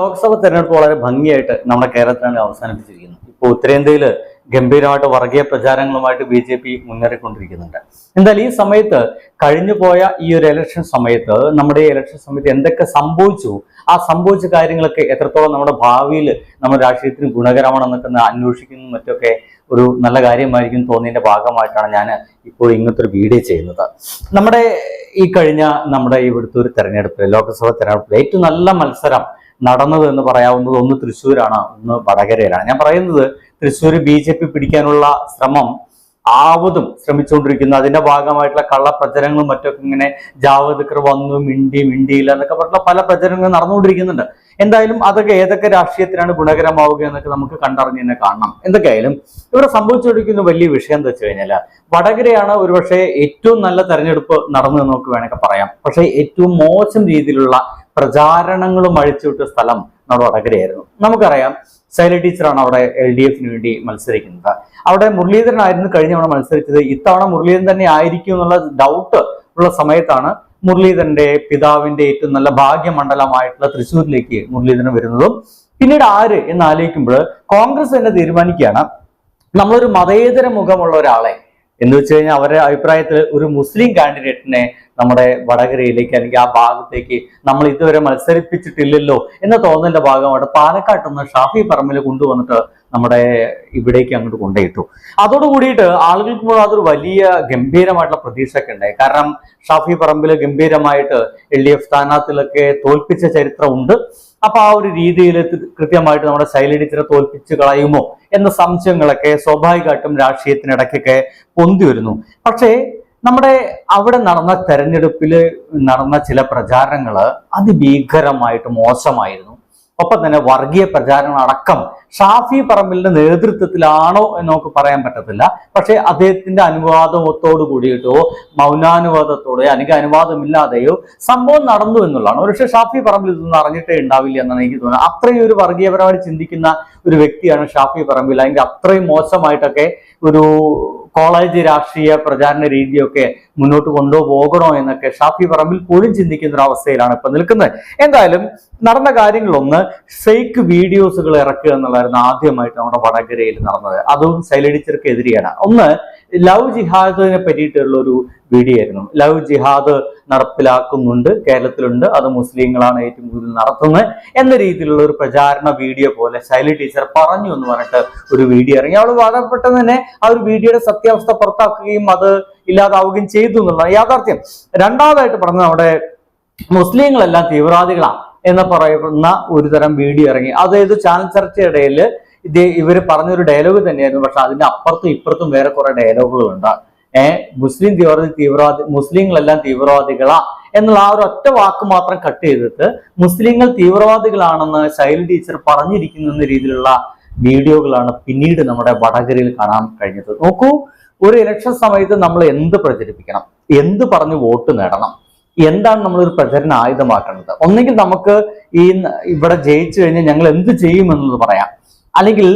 ലോക്സഭ തെരഞ്ഞെടുപ്പ് വളരെ ഭംഗിയായിട്ട് നമ്മുടെ കേരളത്തിലാണ് അവസാനിപ്പിച്ചിരിക്കുന്നത്. ഇപ്പോൾ ഉത്തരേന്ത്യയിൽ ഗംഭീരമായിട്ട് വർഗീയ പ്രചാരങ്ങളുമായിട്ട് ബി ജെ പി മുന്നേറിക്കൊണ്ടിരിക്കുന്നുണ്ട്. എന്തായാലും ഈ സമയത്ത് കഴിഞ്ഞു പോയ ഈ ഒരു ഇലക്ഷൻ സമയത്ത് നമ്മുടെ ഈ ഇലക്ഷൻ സമയത്ത് എന്തൊക്കെ സംഭവിച്ചു? ആ സംഭവിച്ച കാര്യങ്ങളൊക്കെ എത്രത്തോളം നമ്മുടെ ഭാവിയിൽ നമ്മുടെ രാഷ്ട്രീയത്തിന് ഗുണകരമാണെന്നൊക്കെ അന്വേഷിക്കുന്ന മറ്റൊക്കെ ഒരു നല്ല കാര്യമായിരിക്കും തോന്നിയതിന്റെ ഭാഗമായിട്ടാണ് ഞാൻ ഇപ്പോൾ ഇങ്ങനത്തെ ഒരു വീഡിയോ ചെയ്യുന്നത്. നമ്മുടെ ഈ കഴിഞ്ഞ നമ്മുടെ ഇവിടുത്തെ ഒരു തെരഞ്ഞെടുപ്പ് ലോക്സഭാ തെരഞ്ഞെടുപ്പിൽ ഏറ്റവും നല്ല മത്സരം നടന്നത് എന്ന് പറയാവുന്നത് ഒന്ന് തൃശ്ശൂരാണ് ഒന്ന് വടകരയിലാണ്. ഞാൻ പറയുന്നത് തൃശ്ശൂർ ബി ജെ പി പിടിക്കാനുള്ള ശ്രമം ആവതും ശ്രമിച്ചുകൊണ്ടിരിക്കുന്നു. അതിന്റെ ഭാഗമായിട്ടുള്ള കള്ള കള്ളപ്രചരണങ്ങളും മറ്റൊക്കെ ഇങ്ങനെ ജാവദേക്കർ വന്നു മിണ്ടി മിണ്ടിയില്ല എന്നൊക്കെ പറഞ്ഞ പല പ്രചരണങ്ങളും നടന്നുകൊണ്ടിരിക്കുന്നുണ്ട്. എന്തായാലും അതൊക്കെ ഏതൊക്കെ രാഷ്ട്രീയത്തിനാണ് ഗുണകരമാവുക എന്നൊക്കെ നമുക്ക് കണ്ടറിഞ്ഞ് തന്നെ കാണണം. എന്തൊക്കെയായാലും ഇവിടെ സംഭവിച്ചുകൊണ്ടിരിക്കുന്ന വലിയ വിഷയം എന്താ വെച്ച് കഴിഞ്ഞാൽ വടകരയാണ് ഒരുപക്ഷെ ഏറ്റവും നല്ല തെരഞ്ഞെടുപ്പ് നടന്നു നമുക്ക് വേണമെങ്കിൽ പറയാം. പക്ഷേ ഏറ്റവും മോശം രീതിയിലുള്ള പ്രചാരണങ്ങളും അഴിച്ചുവിട്ട സ്ഥലം നമ്മുടെ വടകരയായിരുന്നു. നമുക്കറിയാം ശൈല ടീച്ചറാണ് അവിടെ എൽ ഡി എഫിന് വേണ്ടി മത്സരിക്കുന്നത്. അവിടെ മുരളീധരനായിരുന്നു കഴിഞ്ഞ തവണ മത്സരിച്ചത്. ഇത്തവണ മുരളീധരൻ തന്നെ ആയിരിക്കും എന്നുള്ള ഡൗട്ട് ഉള്ള സമയത്താണ് മുരളീധരന്റെ പിതാവിന്റെ ഏറ്റവും നല്ല ഭാഗ്യമണ്ഡലമായിട്ടുള്ള തൃശ്ശൂരിലേക്ക് മുരളീധരൻ വരുന്നതും പിന്നീട് ആര് എന്ന് ആലോചിക്കുമ്പോൾ കോൺഗ്രസ് തന്നെ തീരുമാനിക്കുകയാണ്. നമ്മളൊരു മതേതര മുഖമുള്ള ഒരാളെ എന്ന് വെച്ച് കഴിഞ്ഞാൽ അവരുടെ അഭിപ്രായത്തിൽ ഒരു മുസ്ലിം കാൻഡിഡേറ്റിനെ നമ്മുടെ വടകരയിലേക്ക് അല്ലെങ്കിൽ ആ ഭാഗത്തേക്ക് നമ്മൾ ഇതുവരെ മത്സരിപ്പിച്ചിട്ടില്ലല്ലോ എന്ന തോന്നലിന്റെ ഭാഗമായിട്ട് പാലക്കാട്ട് ഷാഫി പറമ്പിൽ കൊണ്ടുവന്നിട്ട് നമ്മുടെ ഇവിടേക്ക് അങ്ങോട്ട് കൊണ്ടുപോയിട്ടു. അതോട് കൂടിയിട്ട് ആളുകൾക്ക് പോലും അതൊരു വലിയ ഗംഭീരമായിട്ടുള്ള പ്രതീക്ഷയൊക്കെ ഉണ്ടായി. കാരണം ഷാഫി പറമ്പിൽ ഗംഭീരമായിട്ട് എൽ ഡി എഫ് സ്ഥാനാർത്ഥികളൊക്കെ തോൽപ്പിച്ച ചരിത്രമുണ്ട് അപ്പൊ ആ ഒരു രീതിയിൽ കൃത്യമായിട്ട് നമ്മുടെ ശൈലടിച്ചിനെ തോൽപ്പിച്ചു കളയുമോ എന്ന സംശയങ്ങളൊക്കെ സ്വാഭാവികമായിട്ടും രാഷ്ട്രീയത്തിനിടയ്ക്കൊക്കെ പൊന്തി വരുന്നു. പക്ഷേ നമ്മുടെ അവിടെ നടന്ന തെരഞ്ഞെടുപ്പിൽ നടന്ന ചില പ്രചാരണങ്ങൾ അതിഭീകരമായിട്ട് മോശമായിരുന്നു. ഒപ്പം തന്നെ വർഗീയ പ്രചാരണം അടക്കം ഷാഫി പറമ്പിലിന്റെ നേതൃത്വത്തിലാണോ എന്ന് നമുക്ക് പറയാൻ പറ്റത്തില്ല. പക്ഷേ അദ്ദേഹത്തിന്റെ അനുവാദത്തോട് കൂടിയിട്ടോ മൗനാനുവാദത്തോടെയോ അല്ലെങ്കിൽ അനുവാദമില്ലാതെയോ സംഭവം നടന്നു എന്നുള്ളതാണ്. പക്ഷേ ഷാഫി പറമ്പിൽ ഇതൊന്നും അറിഞ്ഞിട്ടേ ഉണ്ടാവില്ല എന്നാണ് എനിക്ക് തോന്നുന്നത്. അത്രയും ഒരു വർഗീയപരമായിട്ട് ചിന്തിക്കുന്ന ഒരു വ്യക്തിയാണ് ഷാഫി പറമ്പിൽ. അല്ലെങ്കിൽ അത്രയും മോശമായിട്ടൊക്കെ ഒരു കോളേജ് രാഷ്ട്രീയ പ്രചാരണ രീതിയൊക്കെ മുന്നോട്ട് കൊണ്ടുപോകണോ എന്നൊക്കെ ഷാഫി പറമ്പിൽ പോലും ചിന്തിക്കുന്ന ഒരു അവസ്ഥയിലാണ് ഇപ്പൊ നിൽക്കുന്നത്. എന്തായാലും നടന്ന കാര്യങ്ങളൊന്ന് ഫേക്ക് വീഡിയോസുകൾ ഇറക്കുക എന്നുള്ളതായിരുന്നു ആദ്യമായിട്ട് നമ്മുടെ വടകരയിൽ നടന്നത്. അതും ശൈലടിച്ചർക്കെതിരെയാണ് ഒന്ന് ലവ് ജിഹാദിനെ പറ്റിയിട്ടുള്ള ഒരു വീഡിയോ ആയിരുന്നു. ലവ് ജിഹാദ് നടപ്പിലാക്കുന്നുണ്ട് കേരളത്തിലുണ്ട്. അത് മുസ്ലിങ്ങളാണ് ഏറ്റവും കൂടുതൽ നടത്തുന്നത് എന്ന രീതിയിലുള്ള ഒരു പ്രചാരണ വീഡിയോ പോലെ ശൈലി ടീച്ചർ പറഞ്ഞു എന്ന് പറഞ്ഞിട്ട് ഒരു വീഡിയോ ഇറങ്ങി. അവൾ വളരെ പെട്ടെന്ന് തന്നെ ആ ഒരു വീഡിയോയുടെ സത്യാവസ്ഥ പുറത്താക്കുകയും അത് ഇല്ലാതാവുകയും ചെയ്തു എന്നുള്ളതാണ് യാഥാർത്ഥ്യം. രണ്ടാമതായിട്ട് പറഞ്ഞത് നമ്മുടെ മുസ്ലിങ്ങളെല്ലാം തീവ്രവാദികളാണ് എന്ന് പറയുന്ന ഒരു തരം വീഡിയോ ഇറങ്ങി. അതായത് ചാനൽ ചർച്ചയിടയിൽ ഇത് ഇവർ പറഞ്ഞൊരു ഡയലോഗ് തന്നെയായിരുന്നു. പക്ഷെ അതിന്റെ അപ്പുറത്തും ഇപ്പുറത്തും വേറെ കുറെ ഡയലോഗുകളുണ്ട് ഏഹ് മുസ്ലിം തീവ്രവാദി തീവ്രവാദി മുസ്ലിങ്ങളെല്ലാം തീവ്രവാദികളാ എന്നുള്ള ആ ഒരു ഒറ്റ വാക്ക് മാത്രം കട്ട് ചെയ്തിട്ട് മുസ്ലിങ്ങൾ തീവ്രവാദികളാണെന്ന് ശൈലി ടീച്ചർ പറഞ്ഞിരിക്കുന്ന രീതിയിലുള്ള വീഡിയോകളാണ് പിന്നീട് നമ്മുടെ വടകരയിൽ കാണാൻ കഴിഞ്ഞത്. നോക്കൂ ഒരു ഇലക്ഷൻ സമയത്ത് നമ്മൾ എന്ത് പ്രചരിപ്പിക്കണം? എന്ത് പറഞ്ഞ് വോട്ട് നേടണം? എന്താണ് നമ്മളൊരു പ്രചരണ ആയുധമാക്കേണ്ടത്? ഒന്നെങ്കിൽ നമുക്ക് ഈ ഇവിടെ ജയിച്ചു കഴിഞ്ഞാൽ ഞങ്ങൾ എന്ത് ചെയ്യുമെന്നത് പറയാം. അല്ലെങ്കിൽ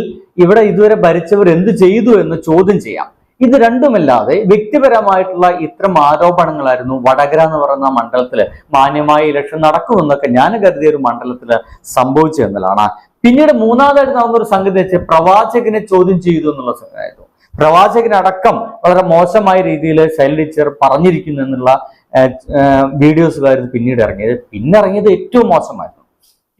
ഇവിടെ ഇതുവരെ ഭരിച്ചവർ എന്ത് ചെയ്തു എന്ന് ചോദ്യം ചെയ്യാം. ഇത് രണ്ടുമല്ലാതെ വ്യക്തിപരമായിട്ടുള്ള ഇത്തരം ആരോപണങ്ങളായിരുന്നു വടകര എന്ന് പറയുന്ന മണ്ഡലത്തിൽ മാന്യമായ ഇലക്ഷൻ നടക്കുമെന്നൊക്കെ ഞാൻ കരുതിയ ഒരു മണ്ഡലത്തിൽ സംഭവിച്ചു എന്നതാണ്. പിന്നീട് മൂന്നാമതായിട്ട് നടന്ന ഒരു സംഗതി വെച്ച് പ്രവാചകനെ ചോദ്യം ചെയ്തു എന്നുള്ള സംഗതിയായിരുന്നു പ്രവാചകനടക്കം വളരെ മോശമായ രീതിയിൽ ശൈലി ടീച്ചർ പറഞ്ഞിരിക്കുന്നു എന്നുള്ള വീഡിയോസുകളായിരുന്നു പിന്നീട് ഇറങ്ങിയത്. പിന്നെ ഇറങ്ങിയത് ഏറ്റവും മോശമായിരുന്നു.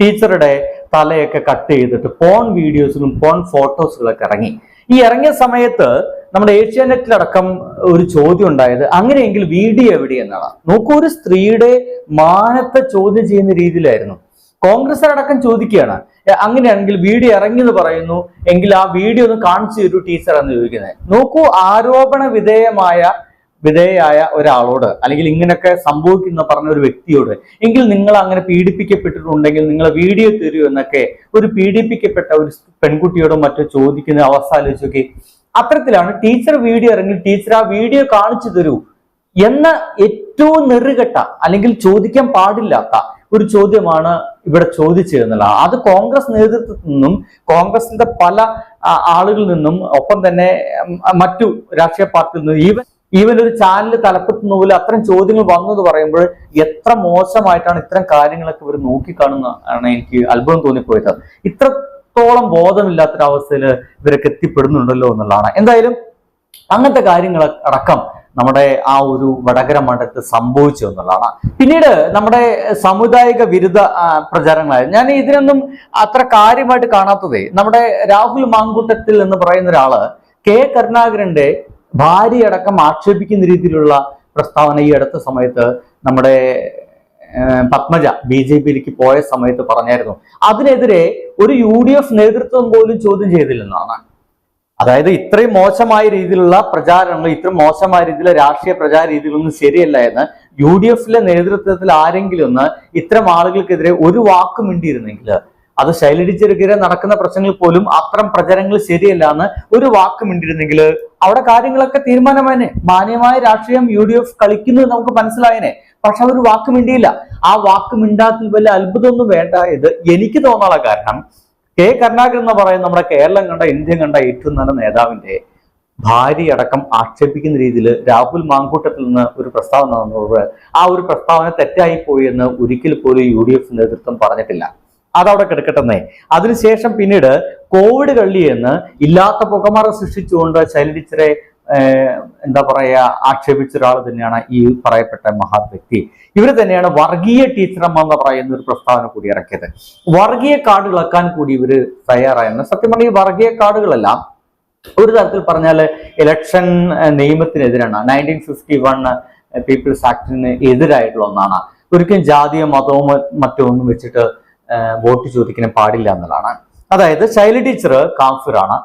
ടീച്ചറുടെ തലയൊക്കെ കട്ട് ചെയ്തിട്ട് പോൺ വീഡിയോസിലും പോൺ ഫോട്ടോസുകളൊക്കെ ഇറങ്ങി. ഈ ഇറങ്ങിയ സമയത്ത് നമ്മുടെ ഏഷ്യാനെറ്റിലടക്കം ഒരു ചോദ്യം ഉണ്ടായത് അങ്ങനെയെങ്കിൽ വീഡിയോ എവിടെ എന്നാണ്. നോക്കൂ ഒരു സ്ത്രീയുടെ മാനത്തെ ചോദ്യം ചെയ്യുന്ന രീതിയിലായിരുന്നു. അടക്കം ചോദിക്കുകയാണ് "എ, അങ്ങനെയാണെങ്കിൽ വീഡിയോ ഇറങ്ങി എന്ന് പറയുന്നു. എങ്കിൽ ആ വീഡിയോ ഒന്ന് കാണിച്ചു തരൂ ടീച്ചർ എന്ന് ചോദിക്കുന്നത് നോക്കൂ ആരോപണ വിധേയമായ വിധേയായ ഒരാളോട് അല്ലെങ്കിൽ ഇങ്ങനെയൊക്കെ സംഭവിക്കുന്ന പറഞ്ഞ ഒരു വ്യക്തിയോട് എങ്കിൽ നിങ്ങൾ അങ്ങനെ പീഡിപ്പിക്കപ്പെട്ടിട്ടുണ്ടെങ്കിൽ നിങ്ങൾ വീഡിയോ തരൂ എന്നൊക്കെ ഒരു പീഡിപ്പിക്കപ്പെട്ട ഒരു പെൺകുട്ടിയോടോ മറ്റോ ചോദിക്കുന്ന അവസ്ഥ ആലോചിച്ച് അത്തരത്തിലാണ് ടീച്ചർ വീഡിയോ ഇറങ്ങി ടീച്ചർ ആ വീഡിയോ കാണിച്ചു തരൂ എന്ന ഏറ്റവും നെറുകെട്ട അല്ലെങ്കിൽ ചോദിക്കാൻ പാടില്ലാത്ത ഒരു ചോദ്യമാണ് ഇവിടെ ചോദിച്ചിരുന്നത് അത് കോൺഗ്രസ് നേതൃത്വത്തിൽ നിന്നും കോൺഗ്രസിന്റെ പല ആളുകളിൽ നിന്നും ഒപ്പം തന്നെ മറ്റു രാഷ്ട്രീയ പാർട്ടിയിൽ നിന്നും ഈവൻ ഈവൻ ഒരു ചാനൽ തലപ്പത്തുന്ന പോലെ അത്തരം ചോദ്യങ്ങൾ വന്നത് പറയുമ്പോൾ എത്ര മോശമായിട്ടാണ് ഇത്തരം കാര്യങ്ങളൊക്കെ ഇവർ നോക്കിക്കാണുന്ന ആണ് എനിക്ക് അത്ഭുതം തോന്നിപ്പോയത്. ഇത്രത്തോളം ബോധമില്ലാത്തൊരവസ്ഥയിൽ ഇവരൊക്കെ എത്തിപ്പെടുന്നുണ്ടല്ലോ എന്നുള്ളതാണ്. എന്തായാലും അങ്ങനത്തെ കാര്യങ്ങൾ അടക്കം നമ്മുടെ ആ ഒരു വടകര മണ്ഡലത്തിൽ സംഭവിച്ചു എന്നുള്ളതാണ്. പിന്നീട് നമ്മുടെ സാമുദായിക വിരുദ്ധ പ്രചാരങ്ങളായി ഞാൻ ഇതിനൊന്നും അത്ര കാര്യമായിട്ട് കാണാത്തതേ. നമ്മുടെ രാഹുൽ മാങ്കൂട്ടത്തിൽ എന്ന് പറയുന്ന ഒരാൾ കെ കരുണാകരന്റെ ഭാര്യയടക്കം ആക്ഷേപിക്കുന്ന രീതിയിലുള്ള പ്രസ്താവന ഈ അടുത്ത സമയത്ത് നമ്മുടെ പത്മജ ബി ജെ പിയിലേക്ക് പോയ സമയത്ത് പറഞ്ഞായിരുന്നു. അതിനെതിരെ ഒരു യു ഡി എഫ് നേതൃത്വം പോലും ചോദ്യം ചെയ്തില്ലെന്നാണ്. അതായത് ഇത്രയും മോശമായ രീതിയിലുള്ള പ്രചാരണങ്ങൾ ഇത്രയും മോശമായ രീതിയിലുള്ള രാഷ്ട്രീയ പ്രചാര രീതികളൊന്നും ശരിയല്ല എന്ന് യു ഡി എഫിലെ നേതൃത്വത്തിൽ ആരെങ്കിലും ഒന്ന് ഇത്തരം ആളുകൾക്കെതിരെ ഒരു വാക്ക് മിണ്ടിയിരുന്നെങ്കിൽ അത് ശൈലടിച്ചെടുക്കെതിരെ നടക്കുന്ന പ്രശ്നങ്ങൾ പോലും അത്തരം പ്രചാരങ്ങൾ ശരിയല്ല എന്ന് ഒരു വാക്ക് മിണ്ടിയിരുന്നെങ്കിൽ അവിടെ കാര്യങ്ങളൊക്കെ തീരുമാനമായനെ. മാന്യമായ രാഷ്ട്രീയം യു ഡി എഫ് കളിക്കുന്നത് നമുക്ക് മനസ്സിലായനെ. പക്ഷെ അവർ വാക്ക് മിണ്ടിയില്ല. ആ വാക്ക് മിണ്ടാത്തിൽ വലിയ അത്ഭുതമൊന്നും വേണ്ട ഇത് എനിക്ക് തോന്നാനുള്ള കാരണം കെ കരുണാകരൻ എന്ന് പറയുന്ന നമ്മുടെ കേരളം കണ്ട ഇന്ത്യ കണ്ട ഏറ്റവും നല്ല നേതാവിന്റെ ഭാര്യ അടക്കം ആക്ഷേപിക്കുന്ന രീതിയിൽ രാഹുൽ മാങ്കൂട്ടത്തിൽ നിന്ന് ഒരു പ്രസ്താവന വന്നത് ആ ഒരു പ്രസ്താവന തെറ്റായി പോയി എന്ന് ഒരിക്കൽ പോലും യു ഡി എഫ് നേതൃത്വം പറഞ്ഞിട്ടില്ല. അതവിടെ കിടക്കട്ടെന്നേ. അതിനുശേഷം പിന്നീട് കോവിഡ് കള്ളിയെന്ന് ഇല്ലാത്ത പുകമറ സൃഷ്ടിച്ചുകൊണ്ട് ശൈലജിച്ചറെ എന്താ പറയുക ആക്ഷേപിച്ച ഒരാൾ തന്നെയാണ് ഈ പറയപ്പെട്ട മഹത് വ്യക്തി. ഇവർ തന്നെയാണ് വർഗീയ ടീച്ചറമ്മ എന്ന് പറയുന്ന ഒരു പ്രസ്താവന കൂടി ഇറക്കിയത്. വർഗീയ കാർഡ് ഇളക്കാൻ കൂടി ഇവർ തയ്യാറായിരുന്നു. സത്യം പറഞ്ഞാൽ ഈ വർഗീയ കാർഡുകളെല്ലാം ഒരു തരത്തിൽ പറഞ്ഞാൽ ഇലക്ഷൻ നിയമത്തിനെതിരാണ്. നയന്റീൻ ഫിഫ്റ്റി വൺ പീപ്പിൾസ് ആക്ടിന് എതിരായിട്ടുള്ള ഒന്നാണ്. ഒരിക്കലും ജാതിയോ മതവും മറ്റോ ഒന്നും വെച്ചിട്ട് വോട്ട് ചോദിക്കാൻ പാടില്ല എന്നുള്ളതാണ്. അതായത് ശൈലി ടീച്ചർ കാഫിറാണ്.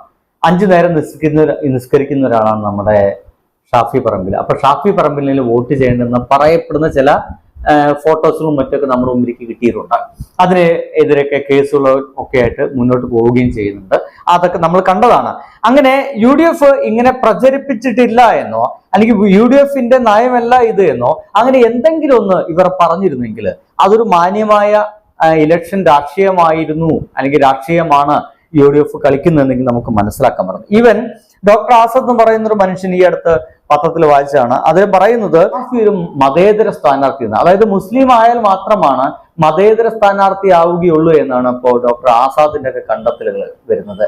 അഞ്ചു നേരം നിസ്കരിക്കുന്ന നിസ്കരിക്കുന്ന ഒരാളാണ് നമ്മുടെ ഷാഫി പറമ്പിൽ. അപ്പൊ ഷാഫി പറമ്പിലിൽ വോട്ട് ചെയ്യേണ്ടെന്ന് പറയപ്പെടുന്ന ചില ഫോട്ടോസുകളും മറ്റൊക്കെ നമ്മുടെ മുമ്പിലേക്ക് കിട്ടിയിട്ടുണ്ട്. അതിന് എതിരൊക്കെ ഒക്കെ ആയിട്ട് മുന്നോട്ട് പോവുകയും ചെയ്യുന്നുണ്ട്. അതൊക്കെ നമ്മൾ കണ്ടതാണ്. അങ്ങനെ യു ഡി എഫ് ഇങ്ങനെ പ്രചരിപ്പിച്ചിട്ടില്ല എന്നോ അല്ലെങ്കിൽ യു ഡി എഫിന്റെ നയമല്ല ഇത് എന്നോ അങ്ങനെ എന്തെങ്കിലും ഒന്ന് ഇവർ പറഞ്ഞിരുന്നെങ്കിൽ അതൊരു മാന്യമായ ഇലക്ഷൻ രാഷ്ട്രീയമായിരുന്നു അല്ലെങ്കിൽ രാഷ്ട്രീയമാണ് യു ഡി എഫ് കളിക്കുന്നുണ്ടെങ്കിൽ നമുക്ക് മനസ്സിലാക്കാൻ പറഞ്ഞു ഈവൻ ഡോക്ടർ ആസദ് എന്ന് പറയുന്ന ഒരു മനുഷ്യൻ ഈ അടുത്ത് പത്രത്തിൽ വായിച്ചാണ് അതിൽ പറയുന്നത് ഒരു മതേതര സ്ഥാനാർത്ഥി എന്ന് അതായത് മുസ്ലിം ആയാൽ മാത്രമാണ് മതേതര സ്ഥാനാർത്ഥി ആവുകയുള്ളൂ എന്നാണ് ഇപ്പോൾ ഡോക്ടർ ആസാദിന്റെ ഒക്കെ കണ്ടെത്തലുകൾ വരുന്നത്.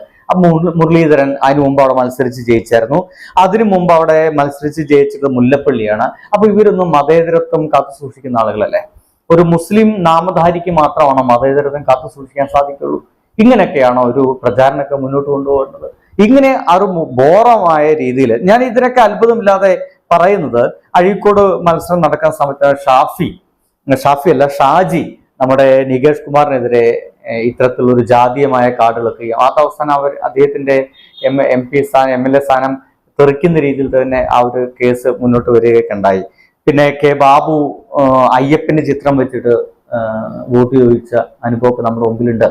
മുരളീധരൻ അതിന് മുമ്പ് അവിടെ മത്സരിച്ച് ജയിച്ചായിരുന്നു. അതിനു മുമ്പ് അവിടെ മത്സരിച്ച് ജയിച്ചത് മുല്ലപ്പള്ളിയാണ്. അപ്പൊ ഇവരൊന്നും മതേതരത്വം കാത്തു സൂക്ഷിക്കുന്ന ആളുകളല്ലേ? ഒരു മുസ്ലിം നാമധാരിക്ക് മാത്രമാണ് മതേതരത്വം കാത്തു സൂക്ഷിക്കാൻ സാധിക്കുള്ളൂ. ഇങ്ങനെയൊക്കെയാണോ ഒരു പ്രചാരണമൊക്കെ മുന്നോട്ട് കൊണ്ടുപോകേണ്ടത്? ഇങ്ങനെ ഒരു ബോറമായ രീതിയിൽ ഞാൻ ഇതിനൊക്കെ അത്ഭുതമില്ലാതെ പറയുന്നത് അഴീക്കോട് മത്സരം നടക്കാൻ സമയത്ത് ഷാഫി ഷാഫി അല്ല ഷാജി നമ്മുടെ നികേഷ് കുമാറിനെതിരെ ഇത്തരത്തിലുള്ളൊരു ജാതീയമായ കാർഡുകളൊക്കെ ആ അവസാനം അവർ അദ്ദേഹത്തിന്റെ എം എം പി സ്ഥാനം എം എൽ എ സ്ഥാനം തെറിക്കുന്ന രീതിയിൽ തന്നെ ആ ഒരു കേസ് മുന്നോട്ട് വരികയൊക്കെ ഉണ്ടായി. പിന്നെ കെ ബാബു അയ്യപ്പന്റെ ചിത്രം വെച്ചിട്ട് വോട്ട് ചോദിച്ച അനുഭവമൊക്കെ നമ്മുടെ മുമ്പിലുണ്ട്.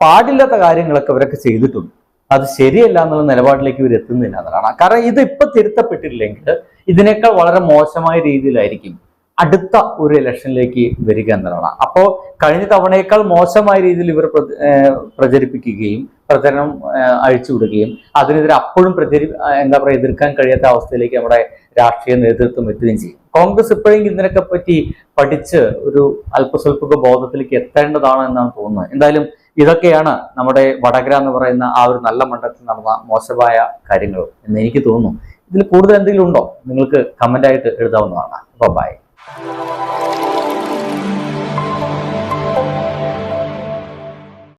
പാടില്ലാത്ത കാര്യങ്ങളൊക്കെ ഇവരൊക്കെ ചെയ്തിട്ടുണ്ട്. അത് ശരിയല്ല എന്നുള്ള നിലപാടിലേക്ക് ഇവർ എത്തുന്നില്ല എന്നുള്ളതാണ്. കാരണം ഇത് ഇപ്പൊ തിരുത്തപ്പെട്ടില്ലെങ്കിൽ ഇതിനേക്കാൾ വളരെ മോശമായ രീതിയിലായിരിക്കും അടുത്ത ഒരു ഇലക്ഷനിലേക്ക് വരിക എന്നുള്ളതാണ്. അപ്പോ കഴിഞ്ഞ തവണയേക്കാൾ മോശമായ രീതിയിൽ ഇവർ പ്രചരിപ്പിക്കുകയും പ്രചരണം അഴിച്ചുവിടുകയും അതിനെതിരെ അപ്പോഴും പ്രചരി എന്താ പറയുക എതിർക്കാൻ കഴിയാത്ത അവസ്ഥയിലേക്ക് നമ്മുടെ രാഷ്ട്രീയ നേതൃത്വം എത്തുകയും ചെയ്യും. കോൺഗ്രസ് ഇപ്പോഴെങ്കിലും ഇതിനൊക്കെ പറ്റി പഠിച്ച് ഒരു അല്പസ്വല്പ ബോധത്തിലേക്ക് എത്തേണ്ടതാണ് എന്നാണ് തോന്നുന്നത്. എന്തായാലും ഇതൊക്കെയാണ് നമ്മുടെ വടകര എന്ന് പറയുന്ന ആ ഒരു നല്ല മണ്ഡലത്തിൽ നടന്ന മോശമായ കാര്യങ്ങൾ എന്ന് എനിക്ക് തോന്നുന്നു. ഇതിൽ കൂടുതൽ എന്തെങ്കിലും ഉണ്ടോ? നിങ്ങൾക്ക് കമന്റ് ആയിട്ട് എഴുതാവുന്നതാണ്. ബൈ